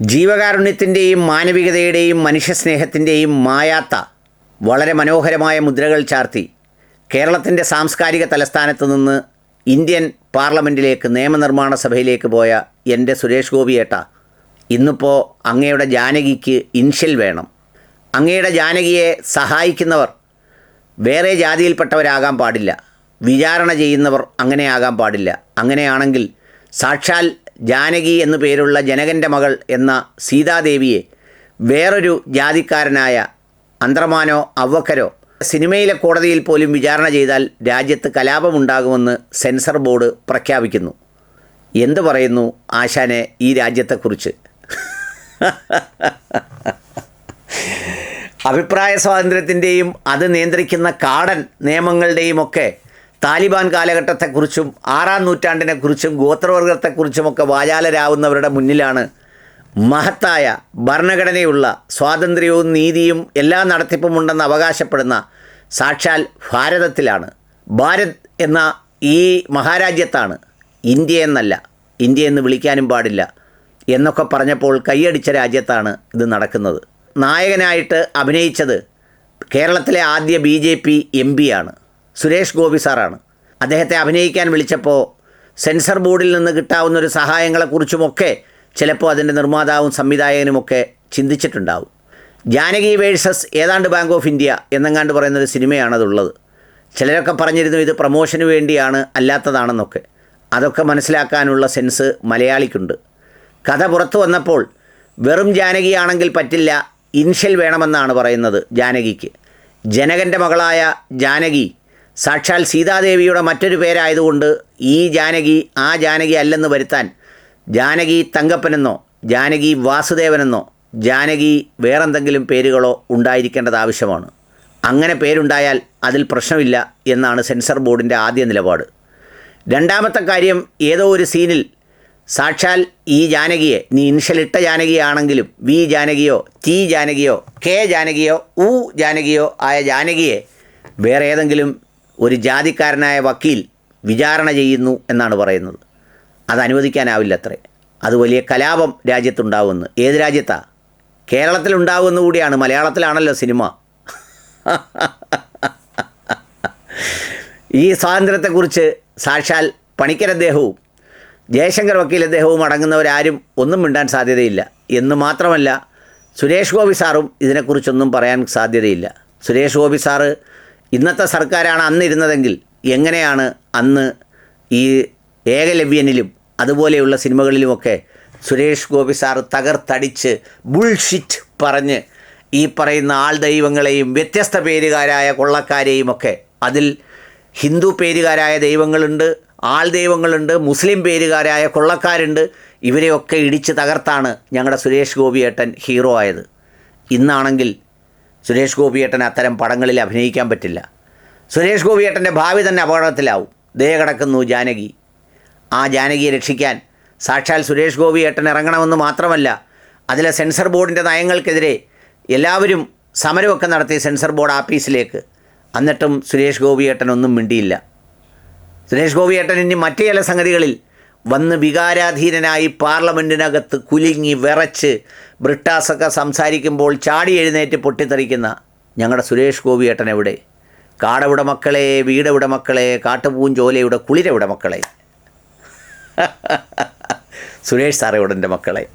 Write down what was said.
ജീവകാരുണ്യത്തിന്റെയും മാനവികതയുടെയും മനുഷ്യസ്നേഹത്തിന്റെയും മായാത്ത വളരെ മനോഹരമായ മുദ്രകൾ ചാർത്തി കേരളത്തിന്റെ സാംസ്കാരിക തലസ്ഥാനത്ത് നിന്ന് ഇന്ത്യൻ പാർലമെന്റിലേക്ക് നിയമനിർമ്മാണ സഭയിലേക്ക് പോയ എന്റെ സുരേഷ് ഗോപിയേട്ട ഇന്നിപ്പോൾ അങ്ങയുടെ ജാനകിക്ക് ഇൻഷ്യൽ വേണം. അങ്ങയുടെ ജാനകിയെ സഹായിക്കുന്നവർ വേറെ ജാതിയിൽപ്പെട്ടവരാകാൻ പാടില്ല. വിചാരണ ചെയ്യുന്നവർ അങ്ങനെയാകാൻ പാടില്ല. അങ്ങനെയാണെങ്കിൽ സാക്ഷാൽ ജാനകി എന്നു പേരുള്ള ജനകന്റെ മകൾ എന്ന സീതാദേവിയെ വേറൊരു ജാതിക്കാരനായ അന്തർമാനോ അവക്കരോ സിനിമയിലെ കോടതിയിൽ പോലും വിചാരണ ചെയ്താൽ രാജ്യത്ത് കലാപമുണ്ടാകുമെന്ന് സെൻസർ ബോർഡ് പ്രഖ്യാപിക്കുന്നു. എന്തു പറയുന്നു ആശാനെ ഈ രാജ്യത്തെക്കുറിച്ച്? അഭിപ്രായ സ്വാതന്ത്ര്യത്തിന്റെയും അത് നിയന്ത്രിക്കുന്ന കാടൻ നിയമങ്ങളുടെയും ഒക്കെ താലിബാൻ കാലഘട്ടത്തെക്കുറിച്ചും ആറാം നൂറ്റാണ്ടിനെക്കുറിച്ചും ഗോത്രവർഗത്തെക്കുറിച്ചുമൊക്കെ വാചാലരാവുന്നവരുടെ മുന്നിലാണ് മഹത്തായ ഭരണഘടനയുള്ള സ്വാതന്ത്ര്യവും നീതിയും എല്ലാ നടത്തിപ്പുമുണ്ടെന്ന് അവകാശപ്പെടുന്ന സാക്ഷാൽ ഭാരതത്തിലാണ്. ഭാരത് എന്ന ഈ മഹാരാജ്യത്താണ് ഇന്ത്യ എന്നല്ല ഇന്ത്യ എന്ന് വിളിക്കാനും പാടില്ല എന്നൊക്കെ പറഞ്ഞപ്പോൾ കൈയടിച്ച രാജ്യത്താണ് ഇത് നടക്കുന്നത്. നായകനായിട്ട് അഭിനയിച്ചത് കേരളത്തിലെ ആദ്യ ബി ജെ പി എം പിയാണ് സുരേഷ് ഗോപി സാറാണ്. അദ്ദേഹത്തെ അഭിനയിക്കാൻ വിളിച്ചപ്പോൾ സെൻസർ ബോർഡിൽ നിന്ന് കിട്ടാവുന്ന ഒരു സഹായങ്ങളെക്കുറിച്ചുമൊക്കെ ചിലപ്പോൾ അതിന്റെ നിർമ്മാതാവും സംവിധായകനുമൊക്കെ ചിന്തിച്ചിട്ടുണ്ടാവും. ജാനകി വേഴ്സസ് ഏതാണ്ട് ബാങ്ക് ഓഫ് ഇന്ത്യ എന്നെങ്ങാണ്ട് പറയുന്നൊരു സിനിമയാണതുള്ളത് ചിലരൊക്കെ പറഞ്ഞിരുന്നു ഇത് പ്രൊമോഷന് വേണ്ടിയാണ് അല്ലാത്തതാണെന്നൊക്കെ. അതൊക്കെ മനസ്സിലാക്കാനുള്ള സെൻസ് മലയാളിക്കുണ്ട്. കഥ പുറത്തു വന്നപ്പോൾ വെറും ജാനകിയാണെങ്കിൽ പറ്റില്ല ഇൻഷ്യൽ വേണമെന്നാണ് പറയുന്നത് ജാനകിക്ക്. ജനകന്റെ മകളായ ജാനകി സാക്ഷാൽ സീതാദേവിയുടെ മറ്റൊരു പേരായതുകൊണ്ട് ഈ ജാനകി ആ ജാനകി അല്ലെന്ന് വരുത്താൻ ജാനകി തങ്കപ്പനെന്നോ ജാനകി വാസുദേവനെന്നോ ജാനകി വേറെന്തെങ്കിലും പേരുകളോ ഉണ്ടായിരിക്കേണ്ടത് ആവശ്യമാണ്. അങ്ങനെ പേരുണ്ടായാൽ അതിൽ പ്രശ്നമില്ല എന്നാണ് സെൻസർ ബോർഡിന്റെ ആദ്യ നിലപാട്. രണ്ടാമത്തെ കാര്യം ഏതോ ഒരു സീനിൽ സാക്ഷാൽ ഈ ജാനകിയെ നീ ഇൻഷലിട്ട ജാനകിയാണെങ്കിലും വി ജാനകിയോ ടി ജാനകിയോ കെ ജാനകിയോ ഉ ജാനകിയോ ആയ ജാനകിയെ വേറെ ഏതെങ്കിലും ഒരു ജാതിക്കാരനായ വക്കീൽ വിചാരണ ചെയ്യുന്നു എന്നാണ് പറയുന്നത്. അത് അനുവദിക്കാനാവില്ല അത്രേ അത് വലിയ കലാപം രാജ്യത്തുണ്ടാവുമെന്ന്. ഏത് രാജ്യത്താ? കേരളത്തിലുണ്ടാവുമെന്ന് കൂടിയാണ്. മലയാളത്തിലാണല്ലോ സിനിമ. ഈ സ്വാതന്ത്ര്യത്തെക്കുറിച്ച് സാക്ഷാൽ പണിക്കർ അദ്ദേഹവും ജയശങ്കർ വക്കീൽ അദ്ദേഹവും അടങ്ങുന്നവരാരും ഒന്നും മിണ്ടാൻ സാധ്യതയില്ല. എന്ന് മാത്രമല്ല സുരേഷ് ഗോപി സാറും ഇതിനെക്കുറിച്ചൊന്നും പറയാൻ സാധ്യതയില്ല. സുരേഷ് ഗോപി സാറ് ഇന്നത്തെ സർക്കാരാണ് അന്നിരുന്നതെങ്കിൽ എങ്ങനെയാണ് അന്ന് ഈ ഏകലവ്യനിലും അതുപോലെയുള്ള സിനിമകളിലുമൊക്കെ സുരേഷ് ഗോപി സാർ തകർത്തടിച്ച് ബുൾഷിറ്റ് പറഞ്ഞ് ഈ പറയുന്ന ആൾ ദൈവങ്ങളെയും വ്യത്യസ്ത പേരുകാരായ കൊള്ളക്കാരെയും ഒക്കെ അതിൽ ഹിന്ദു പേരുകാരായ ദൈവങ്ങളുണ്ട് ആൾ ദൈവങ്ങളുണ്ട് മുസ്ലിം പേരുകാരായ കൊള്ളക്കാരുണ്ട്. ഇവരെയൊക്കെ ഇടിച്ച് തകർത്താണ് ഞങ്ങളുടെ സുരേഷ് ഗോപിയേട്ടൻ ഹീറോ ആയത്. ഇന്നാണെങ്കിൽ സുരേഷ് ഗോപിയേട്ടൻ അത്തരം പടങ്ങളിൽ അഭിനയിക്കാൻ പറ്റില്ല. സുരേഷ് ഗോപിയേട്ടന്റെ ഭാവി തന്നെ അപകടത്തിലാവും. ദേഹ കിടക്കുന്നു ജാനകി. ആ ജാനകിയെ രക്ഷിക്കാൻ സാക്ഷാൽ സുരേഷ് ഗോപിയേട്ടൻ ഇറങ്ങണമെന്ന് മാത്രമല്ല അതിലെ സെൻസർ ബോർഡിന്റെ നയങ്ങൾക്കെതിരെ എല്ലാവരും സമരമൊക്കെ നടത്തി സെൻസർ ബോർഡ് ആഫീസിലേക്ക് എന്നിട്ടും സുരേഷ് ഗോപിയേട്ടനൊന്നും മിണ്ടിയില്ല. സുരേഷ് ഗോപിയേട്ടൻ ഇനി മറ്റു ചില സംഗതികളിൽ വന്ന് വികാരാധീനനായി പാർലമെന്റിനകത്ത് കുലുങ്ങി വിറച്ച് ബ്രിട്ടാസൊക്കെ സംസാരിക്കുമ്പോൾ ചാടി എഴുന്നേറ്റ് പൊട്ടിത്തെറിക്കുന്ന ഞങ്ങളുടെ സുരേഷ് ഗോപി ഏട്ടൻ എവിടെ? കാടവിടെ മക്കളെ വീടവിടെ മക്കളെ കാട്ടുപൂഞ്ചോലയുടെ കുളിരവിടെ മക്കളെ? സുരേഷ് സാറേ ഉടന്റെ മക്കളെ.